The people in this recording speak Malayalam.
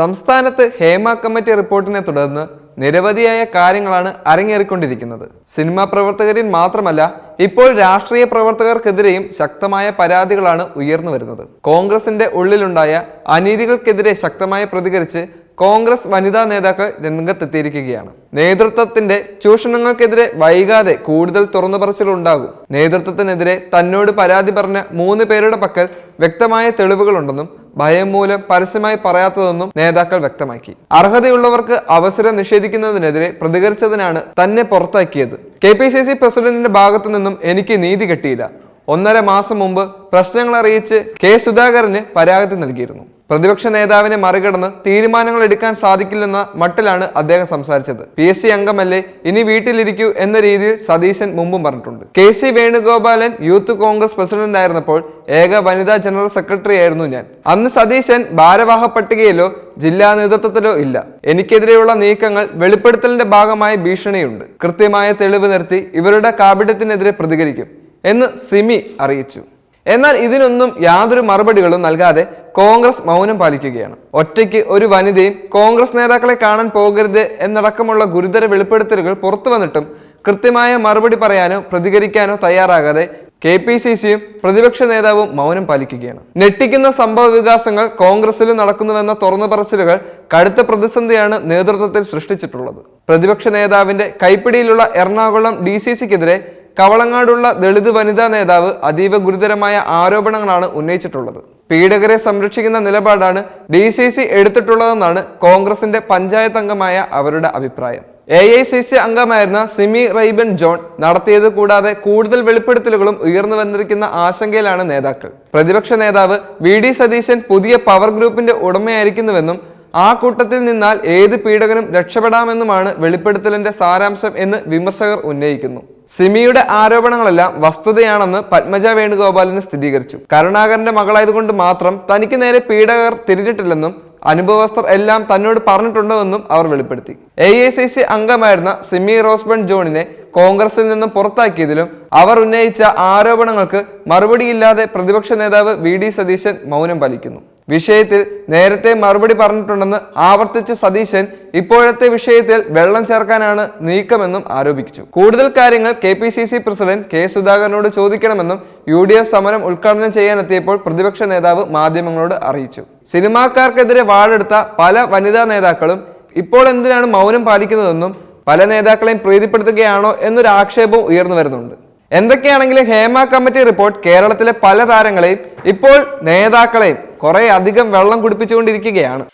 സംസ്ഥാനത്ത് ഹേമ കമ്മിറ്റി റിപ്പോർട്ടിനെ തുടർന്ന് നിരവധിയായ കാര്യങ്ങളാണ് അരങ്ങേറിക്കൊണ്ടിരിക്കുന്നത്. സിനിമാ പ്രവർത്തകരിൽ മാത്രമല്ല ഇപ്പോൾ രാഷ്ട്രീയ പ്രവർത്തകർക്കെതിരെയും ശക്തമായ പരാതികളാണ് ഉയർന്നു വരുന്നത്. കോൺഗ്രസിന്റെ ഉള്ളിലുണ്ടായ അനീതികൾക്കെതിരെ ശക്തമായി പ്രതികരിച്ച് കോൺഗ്രസ് വനിതാ നേതാക്കൾ രംഗത്തെത്തിയിരിക്കുകയാണ്. നേതൃത്വത്തിന്റെ ചൂഷണങ്ങൾക്കെതിരെ വൈകാതെ കൂടുതൽ തുറന്നു പറച്ചിലുണ്ടാകും നേതൃത്വത്തിനെതിരെ തന്നോട് പരാതി പറഞ്ഞ മൂന്ന് പേരുടെ പക്കൽ വ്യക്തമായ തെളിവുകളുണ്ടെന്നും ഭയം മൂലം പരസ്യമായി പറയാത്തതെന്നും നേതാക്കൾ വ്യക്തമാക്കി. അർഹതയുള്ളവർക്ക് അവസരം നിഷേധിക്കുന്നതിനെതിരെ പ്രതികരിച്ചതിനാണ് തന്നെ പുറത്താക്കിയത്. കെ പി സി സി പ്രസിഡന്റിന്റെ ഭാഗത്തു നിന്നും എനിക്ക് നീതി കിട്ടിയില്ല. ഒന്നര മാസം മുമ്പ് പ്രശ്നങ്ങൾ അറിയിച്ച് കെ സുധാകരന് പരാതി നൽകിയിരുന്നു. പ്രതിപക്ഷ നേതാവിനെ മറികടന്ന് തീരുമാനങ്ങൾ എടുക്കാൻ സാധിക്കില്ലെന്ന മട്ടിലാണ് അദ്ദേഹം സംസാരിച്ചത്. പി എസ് സി അംഗമല്ലേ ഇനി വീട്ടിലിരിക്കൂ എന്ന രീതിയിൽ സതീശൻ മുമ്പും പറഞ്ഞിട്ടുണ്ട്. K C Venugopalan youth Congress president ആയിരുന്നപ്പോൾ ഏക വനിതാ ജനറൽ സെക്രട്ടറി ആയിരുന്നു ഞാൻ. അന്ന് സതീശൻ ഭാരവാഹ പട്ടികയിലോ ജില്ലാ നേതൃത്വത്തിലോ ഇല്ല. എനിക്കെതിരെയുള്ള നീക്കങ്ങൾ വെളിപ്പെടുത്തലിന്റെ ഭാഗമായ ഭീഷണിയുണ്ട്. കൃത്യമായ തെളിവ് നിർത്തി ഇവരുടെ കാപിഡ്യത്തിനെതിരെ പ്രതികരിക്കും എന്ന് സിമി അറിയിച്ചു. എന്നാൽ ഇതിനൊന്നും യാതൊരു മറുപടികളും നൽകാതെ കോൺഗ്രസ് മൗനം പാലിക്കുകയാണ്. ഒറ്റയ്ക്ക് ഒരു വനിതയും കോൺഗ്രസ് നേതാക്കളെ കാണാൻ പോകരുത് എന്നടക്കമുള്ള ഗുരുതര വെളിപ്പെടുത്തലുകൾ പുറത്തു വന്നിട്ടും കൃത്യമായ മറുപടി പറയാനോ പ്രതികരിക്കാനോ തയ്യാറാകാതെ കെ പി സി സിയും പ്രതിപക്ഷ നേതാവും മൗനം പാലിക്കുകയാണ്. ഞെട്ടിക്കുന്ന സംഭവ വികാസങ്ങൾ കോൺഗ്രസിലും നടക്കുന്നുവെന്ന തുറന്നു പറച്ചിലുകൾ കടുത്ത പ്രതിസന്ധിയാണ് നേതൃത്വത്തിൽ സൃഷ്ടിച്ചിട്ടുള്ളത്. പ്രതിപക്ഷ നേതാവിന്റെ കൈപ്പിടിയിലുള്ള എറണാകുളം ഡി സി സിക്കെതിരെ കവളങ്ങാടുള്ള ദളിത് വനിതാ നേതാവ് അതീവ ഗുരുതരമായ ആരോപണങ്ങളാണ് ഉന്നയിച്ചിട്ടുള്ളത്. പീഡകരെ സംരക്ഷിക്കുന്ന നിലപാടാണ് ഡി സി സി എടുത്തിട്ടുള്ളതെന്നാണ് കോൺഗ്രസിന്റെ പഞ്ചായത്ത് അംഗമായ അവരുടെ അഭിപ്രായം. എ ഐ സി സി അംഗമായിരുന്ന സിമി റൈബൻ ജോൺ നടത്തിയത് കൂടാതെ കൂടുതൽ വെളിപ്പെടുത്തലുകളും ഉയർന്നു വന്നിരിക്കുന്ന ആശങ്കയിലാണ് നേതാക്കൾ. പ്രതിപക്ഷ നേതാവ് വി ഡി സതീശൻ പുതിയ പവർ ഗ്രൂപ്പിന്റെ ഉടമയായിരിക്കുന്നുവെന്നും ആ കൂട്ടത്തിൽ നിന്നാൽ ഏത് പീഡകനും രക്ഷപ്പെടാമെന്നുമാണ് വെളിപ്പെടുത്തലിന്റെ സാരാംശം എന്ന് വിമർശകർ ഉന്നയിക്കുന്നു. സിമിയുടെ ആരോപണങ്ങളെല്ലാം വസ്തുതയാണെന്ന് പത്മജ വേണുഗോപാലിന് സ്ഥിരീകരിച്ചു. കരുണാകരന്റെ മകളായതുകൊണ്ട് മാത്രം തനിക്ക് നേരെ പീഡകർ തിരിഞ്ഞിട്ടില്ലെന്നും അനുഭവസ്ഥർ എല്ലാം തന്നോട് പറഞ്ഞിട്ടുണ്ടെന്നും അവർ വെളിപ്പെടുത്തി. എ ഐ സി സി അംഗമായിരുന്ന സിമി റോസ്ബൺ ജോണിനെ കോൺഗ്രസിൽ നിന്നും പുറത്താക്കിയതിലും അവർ ഉന്നയിച്ച ആരോപണങ്ങൾക്ക് മറുപടിയില്ലാതെ പ്രതിപക്ഷ നേതാവ് വി ഡി സതീശൻ മൗനം പാലിക്കുന്നു. വിഷയത്തിൽ നേരത്തെ മറുപടി പറഞ്ഞിട്ടുണ്ടെന്ന് ആവർത്തിച്ച സതീശൻ ഇപ്പോഴത്തെ വിഷയത്തിൽ വെള്ളം ചേർക്കാനാണ് നീക്കമെന്നും ആരോപിച്ചു. കൂടുതൽ കാര്യങ്ങൾ K P C C president K സുധാകരനോട് ചോദിക്കണമെന്നും യു ഡി എഫ് സമരം ഉദ്ഘാടനം ചെയ്യാനെത്തിയപ്പോൾ പ്രതിപക്ഷ നേതാവ് മാധ്യമങ്ങളോട് അറിയിച്ചു. സിനിമാക്കാർക്കെതിരെ വാഴെടുത്ത പല വനിതാ നേതാക്കളും ഇപ്പോൾ എന്തിനാണ് മൗനം പാലിക്കുന്നതെന്നും പല നേതാക്കളെയും പ്രീതിപ്പെടുത്തുകയാണോ എന്നൊരു ആക്ഷേപവും ഉയർന്നു വരുന്നുണ്ട്. എന്തൊക്കെയാണെങ്കിലും ഹേമ കമ്മിറ്റി റിപ്പോർട്ട് കേരളത്തിലെ പല താരങ്ങളെയും ഇപ്പോൾ നേതാക്കളെയും കുറെ അധികം വെള്ളം കുടിപ്പിച്ചുകൊണ്ടിരിക്കുകയാണ്.